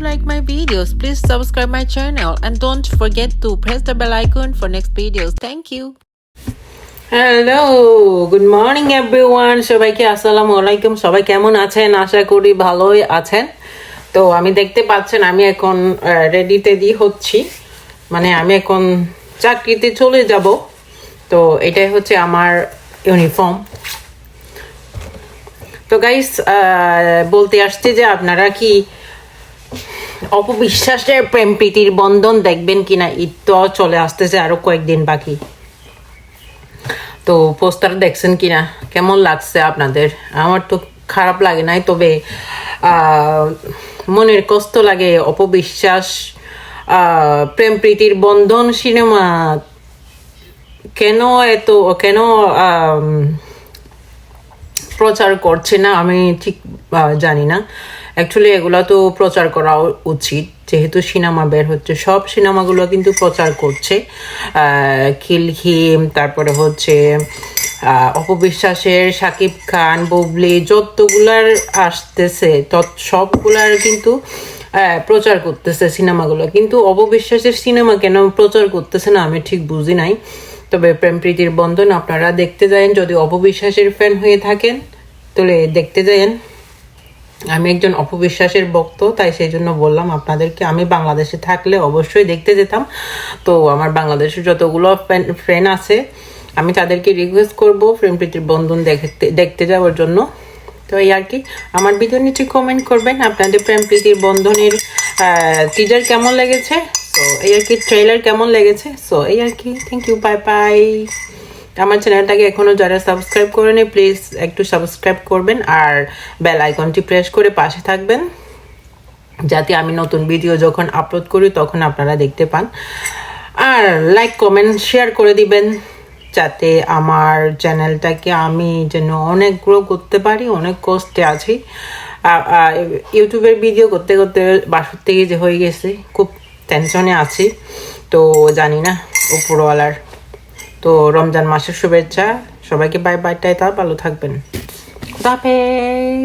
you like my videos, please subscribe my channel. And don't forget to press the bell icon for next videos. Thank you. Hello good morning everyone সবাইকে আসসালামু আলাইকুম? সবাই কেমন আছেন? আশা করি ভালোই আছেন। তো আমি দেখতে পাচ্ছেন আমি এখন রেডি টেডি হচ্ছি। মানে আমি এখন চাকরিতে চলে যাব। তো এটাই হচ্ছে আমার ইউনিফর্ম তো গাইস বলতে আসছে যে আপনারা কি অপবিশ্বাসের প্রেম প্রীতির বন্ধন দেখবেন কিনা, ঈদ তো চলে আসতেছে আরও কয়েকদিন বাকি। তো পোস্টার দেখছেন কিনা? কেমন লাগছে আপনাদের? আমার তো খারাপ লাগে নাই, তবে মনের কষ্ট লাগে অপবিশ্বাস প্রেম প্রীতির বন্ধন সিনেমা কেন এত, কেন প্রচার করছে না আমি ঠিক জানি না। অ্যাকচুয়ালি এগুলো তো প্রচার করা উচিত। যেহেতু সিনেমা বের হচ্ছে, সব সিনেমাগুলো কিন্তু প্রচার করছে। খিলখিম তারপরে হচ্ছে অপবিশ্বাসের সাকিব খান, বুবলি, যতগুলার আসতেছে, তত সবগুলার কিন্তু প্রচার করতেছে সিনেমাগুলো। কিন্তু অপবিশ্বাসের সিনেমা কেন প্রচার করতেছে না, আমি ঠিক বুঝি নাই। তবে প্রেম প্রীতির বন্ধন আপনারা দেখতে যায়েন। যদি অপবিশ্বাসের ফ্যান হয়ে থাকেন, তাহলে দেখতে যায়েন। আমি একজন অপবিশ্বাসের ভক্ত, তাই সেই জন্য বললাম আপনাদেরকে, আমি বাংলাদেশে থাকলে অবশ্যই দেখতে যেতাম। তো আমার বাংলাদেশের যতগুলো ফ্রেন্ড আছে, আমি তাদেরকে রিকোয়েস্ট করব, প্রেম প্রীতির বন্ধন দেখতে দেখতে যাওয়ার জন্য। তো এই আর কি, আমার ভিডিও নিচে কমেন্ট করবেন আপনাদের প্রেম প্রীতির বন্ধনের টিজার কেমন লেগেছে। তো এই আর কি ট্রেলার কেমন লেগেছে। সো এই আর কি থ্যাংক ইউ বাই বাই আমার চ্যানেলটাকে এখনও যারা সাবস্ক্রাইব করেনি প্লিজ একটু সাবস্ক্রাইব করবেন আর বেল আইকনটি প্রেস করে পাশে থাকবেন, যাতে আমি নতুন ভিডিও যখন আপলোড করি তখন আপনারা দেখতে পান। আর লাইক কমেন্ট শেয়ার করে দিবেন, যাতে আমার চ্যানেলটাকে আমি যেন অনেক গ্রো করতে পারি, অনেক কষ্টে আছি। ইউটিউবের ভিডিও করতে করতে বাসর থেকে যে হয়ে গেছে, খুব টেনশনে আছি, তো জানি না, উপরওয়ালার তো রমজান মাসের শুভেচ্ছা সবাইকে বাই বাই টাই তা ভালো থাকবেন খুদা হাফেজ।